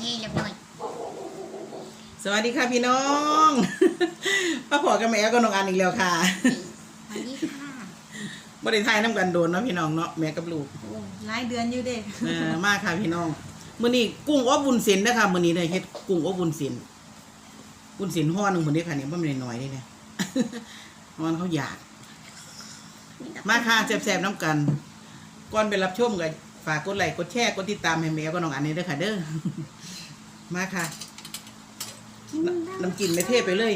นี่เรียบร้อยสวัสดีค่ะพี่น้องป้าพอกับแม่ก็น้องอันอีกแล้วค่ะสวัสดีค่ะบ่ได้ทายน้ำกันโดนเนาะพี่น้องเนาะแม่กับลูกโอ้หลายเดือนอยู่เด้เออมากค่ะพี่น้องมื้อนี้กุ้งอบวุ้นเส้นนะคะมื้อนี้ได้เฮ็ดกุ้งอบวุ้นเส้นวุ้นเส้นห่อหนึงมื้อนี้ค่ะเนี่ยบ่แม่นน้อยๆเด้เนี่ยมันเขาอยาก มาค่ะแซ่บๆน้ำกันก่อนไปรับชมก็ ฝากกดไลค์กดแชร์กดติดตามให้แม่ก็น้องอันนี้ด้วยค่ะเด้อ มาค่ะกินได้น้ำกินไม่เทไปเลย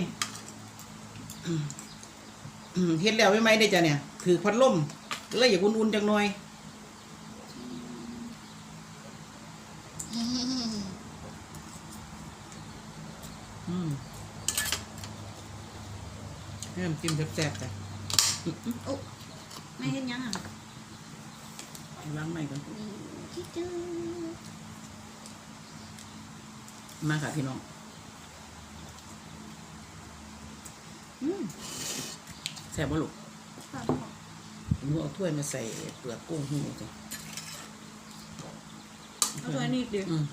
อืมอืมเฮ็ดแล้วไม่ไหมได้อจ้ะเนี่ย ถือพัดลมเลยอยากอุ่นๆจังหน่อยอืมให้น้ำจิ้มแซ่บๆจ้ะโอ้ไม่เห็นยังอะ ล้างใหม่ก่อนจิ๊ดจิ๊ดมาค่ะพี่น้องอืมแซ่บบ่ลูกหนูเอาถ้วยมาใส่เปลือกกุ้งหูจ้ะเอาตัวนี้ดิ อืม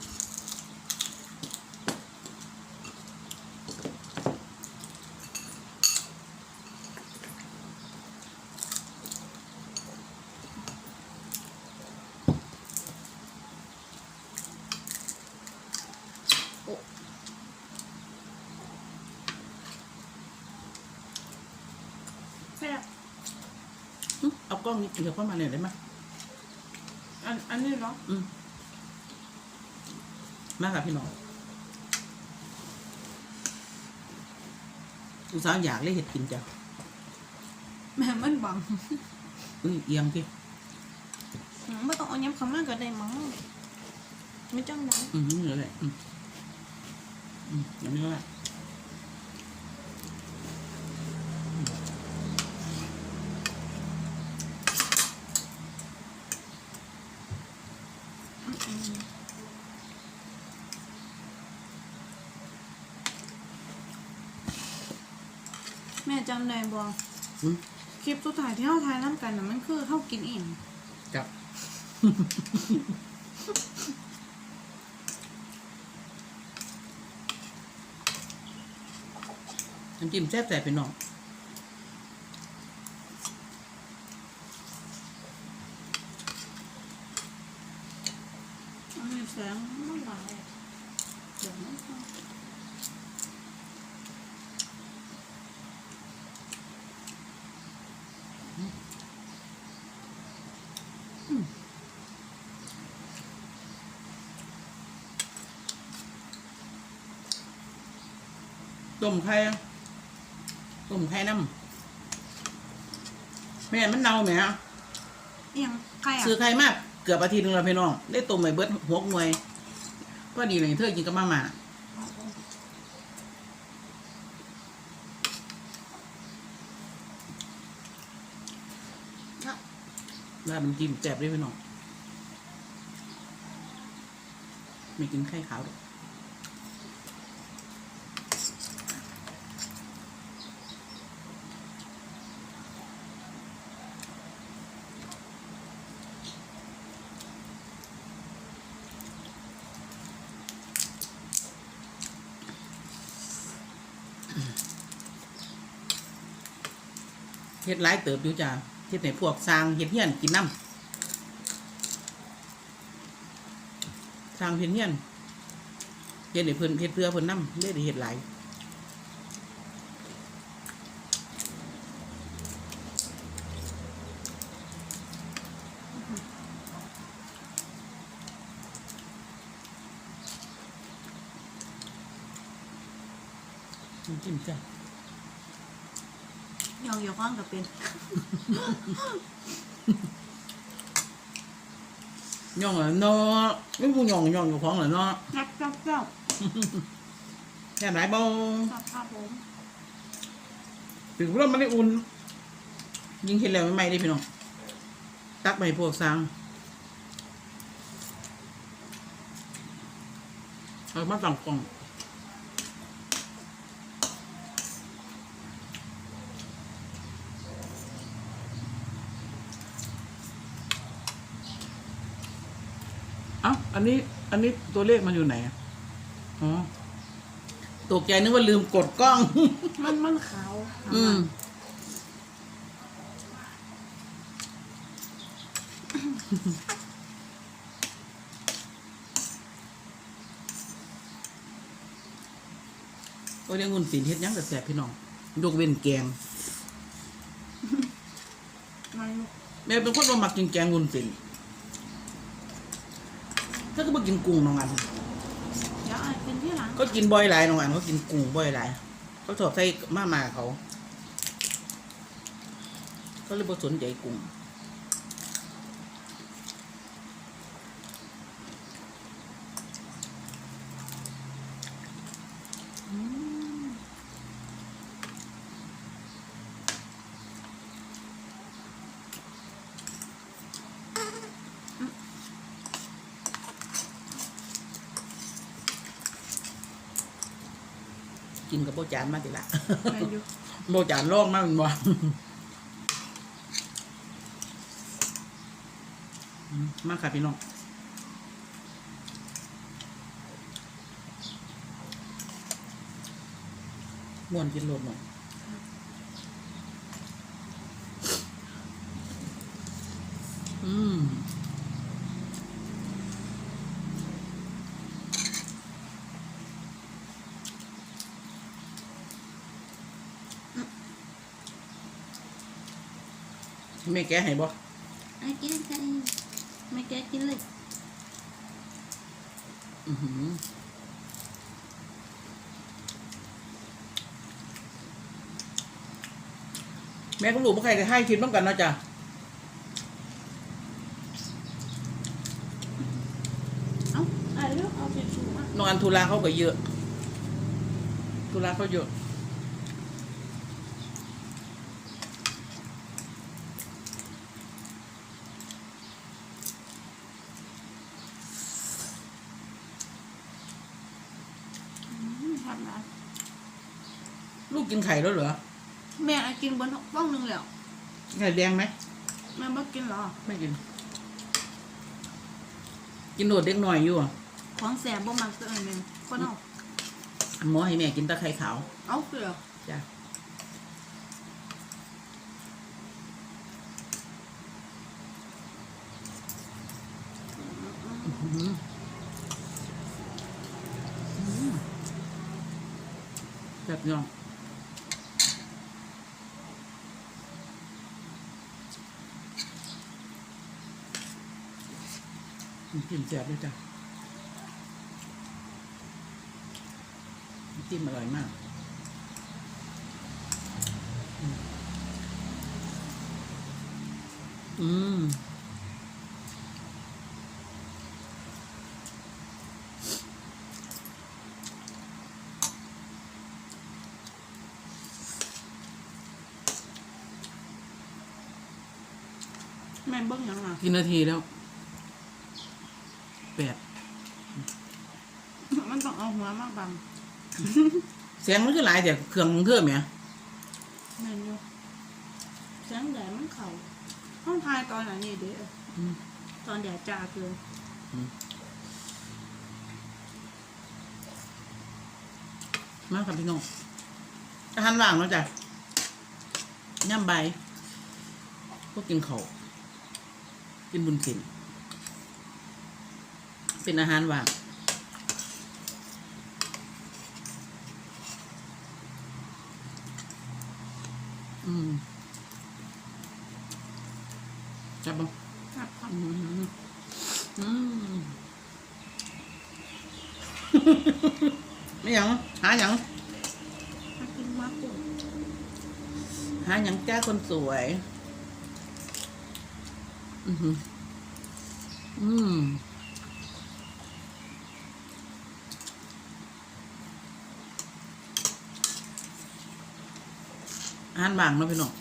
แซ่บ อืมเอา กล้องนี้เดี๋ยวเข้ามาหน่อยได้ไหมอันอันนี้เหรออืมมาค่ะพี่น้องอุตส่าห์อยากเลยเห็ดกินจ้ะแม่มันบังอุ้ยเอียงพี่ไม่ต้องเอาย้ำคำมากก็ได้มั้งไม่จ้องนะอืมนี่เหลือแหละอืมอืมอย่างนี้แหละ จำได้บ่อืมคลิปสุดท้ายที่เราถ่ายน้ำกันน่ะมันคือเขากินเองจับ น้ำจิ้มแซ่บแต่พี่น้องอันนี้แสงมันหลายเดี๋ยวมันเข้า ต้มไข่ต้มไข่น้ำแม่มันเน่าไหมฮะเอียงใครอะซื้อไข่มากเกือบอาทิตย์หนึงแล้วพี่น้อง ได้ต้มไปเบิดหกหน่วยก็ดีเลยเธอกินกับมาม่าแล้วมันกินแจบด้วยพี่น้องไม่กินไข่ขาวหรอก เฮ็ดหลายเติบอยู่จ้าเฮ็ดในพวกสร้างเฮ็ดเฮียนกินน้ำสร้างเฮ็ดเฮียนเฮ็ดให้เพิ่นเฮ็ดเพื่อเพิ่นน้ำได้ได้เฮ็ดหลายจิ้มจ้ะ ยองยองข้างกับเป็นย่องเหรอเนาะไม่พูดย่องย่องอยู่ของเหรอเนาะจับจับจับแค่ไหนบ่จับครับผมถึงเราไม่ได้อุ่น ยิงเห็นแล้วไม่ไหม้ได้พี่น้อง ตักไปพวกสร้างเอามาตั้งกล่องเอ้าอันนี้อันนี้ตัวเลขมันอยู่ไหนอะอ๋อตกใจนึกว่าลืมกดกล้อง มันมันขาวอืมก็เรียกงุนสินเฮ็ดหยังแต่แสบพี่น้องยกเว้นแกง มันแม่เป็นคนบ่มักกินแกงงุนสิน ถ้าก็บ่กินกุ้งน้องอัน เดี๋ยวไอ้เป็นที่หลังก็กินบ่อยหลายน้องอันเขากินกุ้งบ่อยหลายเขาชอบใส่มามาเขา ก็เลยบ่สนใจกุ้ง โบจานมาติละแมนอยู่โบจานลอกมากมันบ่อืมมาค่ะพี่น้องม่วนกินรสหน่อยอืม แม่แกะให้บ่ไอ้กินกันไม่แกกินเลย อือหือแม่ก็รู้ว่าใครจะให้คลิปต้องกันเนาะจ้ะเอ้าไอ้เลือกเอาสีชูมาน้องอันทุลาเขาก็เยอะ ทุลาเขาเยอะ อืมทำนะ ลู กกินไข่แล้วเหรอแม่ไอ้กินบนบ้องหนึ่งแล้วไข่แดงไหมแม่ไม่กินหรอไม่กิน กินโดดเด็กหน่อยอยู่อะของแสบบ่มักตัวอันหนึ่งคนเอาหมอให้แม่กินแตะไคร่ขาว เอาเกลือจ้ะอื้อหืออืมแบบย่ องอืมกลิ่นแซ่บด้วยจ้ะจิ้มอร่อยมากอืมแม่เบิ้งยังอะกี่นาทีแล้ว แปดมันต้องเอาหัวมากบังเสียงมันคือหลายแต่เครื่องของเธอไหมแม่นอยู่แสงแดดมันเข่าห้องทายตอนไหนนี่เด้ออืมตอนแดดจ้าเกินมาครับพี่น้องอาหารว่างแล้วจ้ะย่ำใบายก็กินเขาวกินบุญสิน เป็นอาหารว่างอืมจับบ้ครับครับอืมอืมไม่หยังหาหยังถ้ากินมากกุ้งหาหยังจ้าคนสวย อือหืออืม อาหารบางเนาะพี่น้อง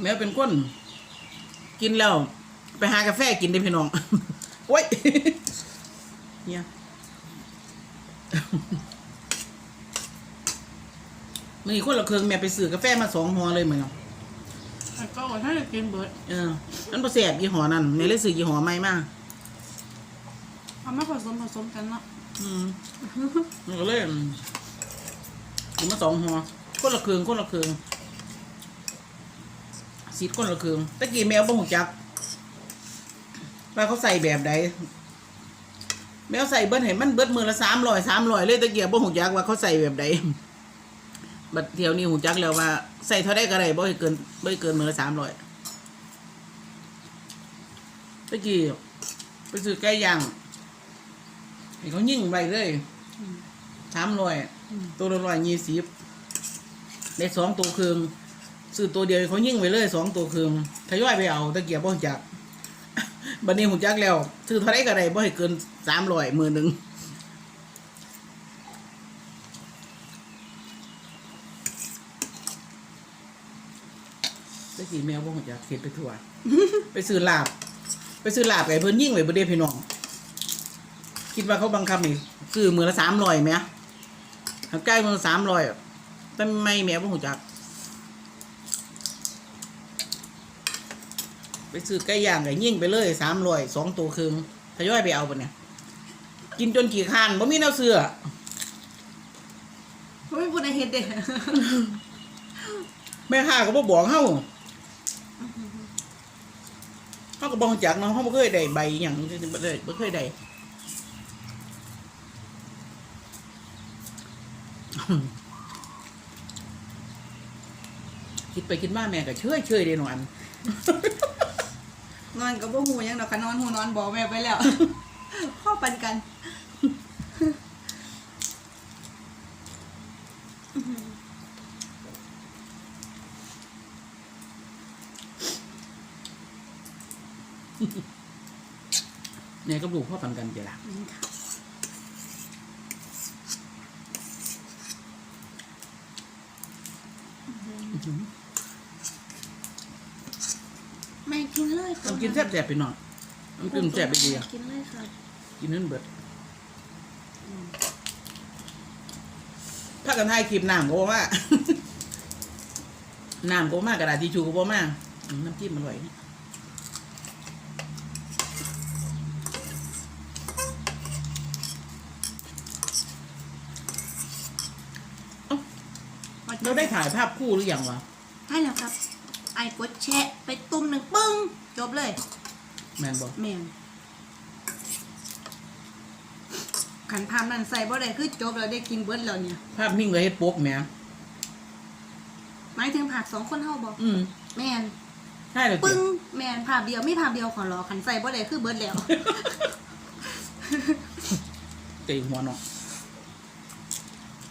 แมวเป็นก้น กินแล้ว ไปหากาแฟกินได้พี่น้อง โอ้ยเนี่ยมีคนละเครื่องแม่ไปซื้อกาแฟมาสองหัวเลยเหมือนกันแต่ก็ถ้าจะกินเบิร์ดเออมันบ่แซ่บยี่ห้อนั้นแม่เลยซื้อยี่ห้อใหม่มา เอามาผสมผสมกันเนาะอืมมันก็เลยอืมกินมาสองหัวคนละเครื่องคนละเครื่องสีคนละเครื่องตะกี้แมวบ่หูจักว่าเขาใส่แบบใดแมวใส่เบิ้ลเห็นมันเบิดมือละสามร้อยสามร้อยเลยตะเกียบบ่หูจักว่าเขาใส่แบบใดบัดเที่ยวนี้หูจักแล้วว่า ใส่เท่าได้ก็ได้บ่ให้เกินบ่ให้เกินมือละสามร้อยตะกี้ไปซื้อไก่ย่าง ให้เขายิ่งไปเลยอืมสามร้อยอืมตัวละร้อยยี่สิบได้สองตัวครึ่งซื้อตัวเดียวเขายิ่งไปเลยสองตัวครึ่งทยอยไปเอาตะเกียบบ่หูจักบัดนี้หูจักแล้วซื้อเท่าไรก็ได้บ่ให้เกินสามร้อยมือหนึ่งตะกี้แมวบ่หูจักเสียไปทั่วไปซื้อลาบ ไปซื้อลาบไก่เพิ่นยิ่งไปบ่ได้พี่น้อง คิดว่าเขาบังคับนี่ซื้อมือละสามร้อยไหมทางใกล้มือสามร้อยแต่ไม่แม่บ่หูจัก ไปซื้อไก่ย่างไก่ยิ่งไปเลยสามร้อยสองตัวครึ่งทยอยไปเอาปะเนี่ย กินจนขี่คร้านบ่มีแนวเสื้อไม่พูดในเฮ็ดเด้แม่ค้าก็บ่บอกเฮาเฮาก็บ่รู้จักเนาะเฮาบ่เคยได้ใบอหย่างบ่ได้บ่เคยได้ คิดไปคิดมาแม่ก็เชยเชยๆเด้หนอนนอนกับบ่หูหยังดอกค่ะนอนหูนอนบอกแม่ไปแล้วพ่อปันกันแม่กับลูกพ่อปันกันเจล่ะ แม่กินเลยค่ะต้องกินแซ่บๆไปหน่อยต้องกินแซ่บไปดีอะกินเลยค่ะกินนั่นเบิดถ้ากันให้คลิปน้ำก็บ่มาน้ำก็บ่มากระดาษทิชชู่ก็บ่มาอืมน้ำจิ้มอร่อยนี่ เราได้ถ่ายภาพคู่หรือยังวะให้แล้วครับ ไอ้กดแชะไปตุ้มหนึ่งปึ้ง จบเลยแมนบอกแม่นขันพามนั่นใส่บ่ได้คือจบแล้วได้กินเบิดแล้วเนี่ยภาพนิ่งเลยเฮ็ดโป๊กแหม่หมายถึงผักสองคนเฮาบอกอืมแม่นใช่เลยปึ้งแม่นภาพเดียวมีภาพเดียวขอรอขันใส่บ่ได้คือเบิดแล้ว ตีหัวเนาะ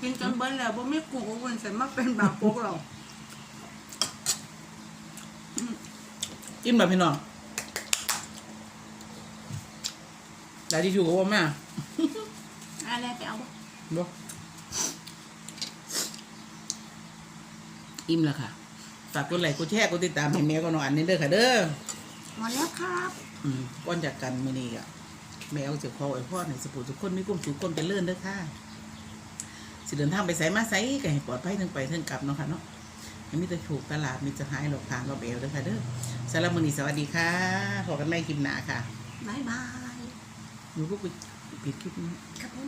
กินจนเบิดแล้วบ่มีกุ้งกับวุ้นเส้นมาเป็นบาปกหรอกอิ่มแบบพี่น้องได้ทิชชู่ก็บ่มาอะไรไปเอาบ่บ่อิ่มแล้วค่ะฝากกดไลค์กดแชร์กดติดตามให้แม่ก็น้องอันนี้เด้อค่ะเด้อหมดแล้วครับอืมก่อนจากกันมื้อนี้อะแม่เอาเจ็บคอไอ้พ่อให้สปูทุกคนมีความสุขความเจริญเด้อค่ะ สิเดินทางไปไสมาไสก็ให้ปลอดภัยทั้งไปทั้งกลับเนาะค่ะเนาะให้มีแต่ถูกตลาดมีจะหายหลอกทางรอบเอวเด้อค่ะเด้อสำหรับมื้อนี้สวัสดีค่ะพบกันใหม่คลิปหน้าค่ะบ๊ายบายหนูก็ไปปิดคลิปนี้ครับผม